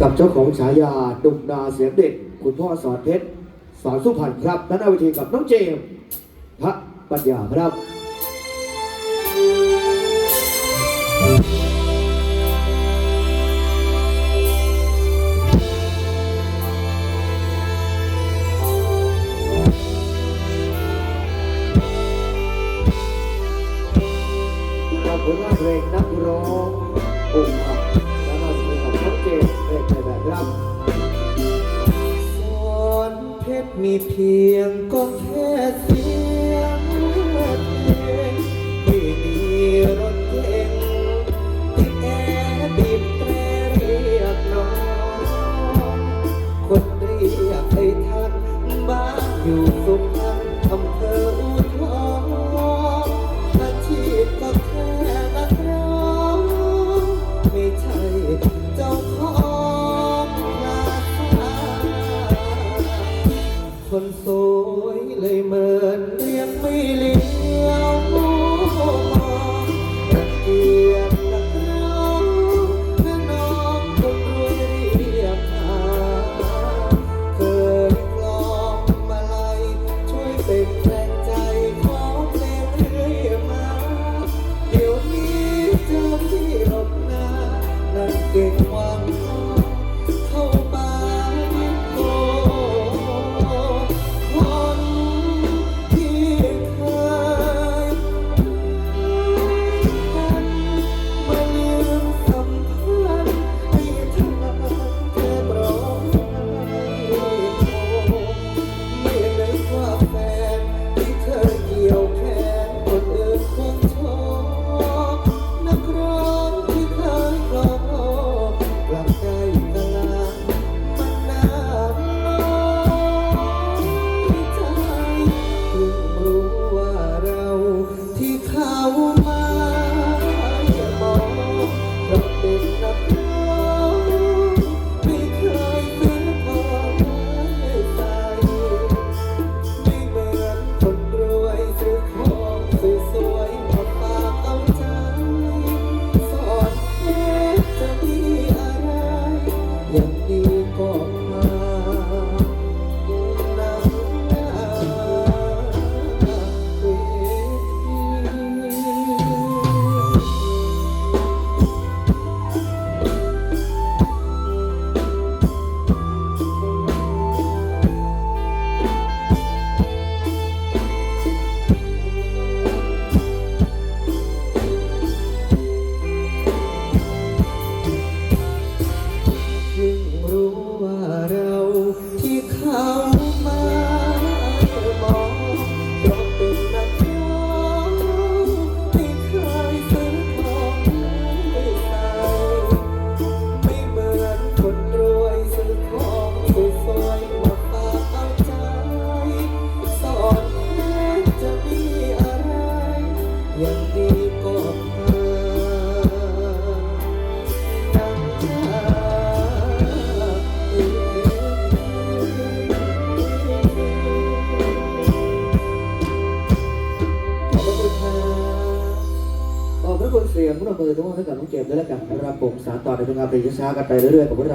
กับเจ้าของฉายาดุกนาเสียงเด็กคุณพ่อสอนเพชรสอนสุพรรณครับด้านหน้าเวทีกับน้องเจมส์พระปัญญาครับกับผลงานเพลงนักร้องอุ่นอั เพชรมีเพียงก็แค่เสียงเพลงไม่มีรถเก๋งที่แอบบีบแตรเรียกน้องคนเรียกให้ทันบ้านอยู่สุข คนสวยเลยเหมือนเรียกไม่เลี้ย ขอบคุณค่ะขอบพระคุณเสียงพระมือทุกท่านให้กับน้องเจมส์ด้วยแล้วกันนะครับผมสารต่อในผลงานเพลงช้าๆกันไปเรื่อยๆกับพวกเรา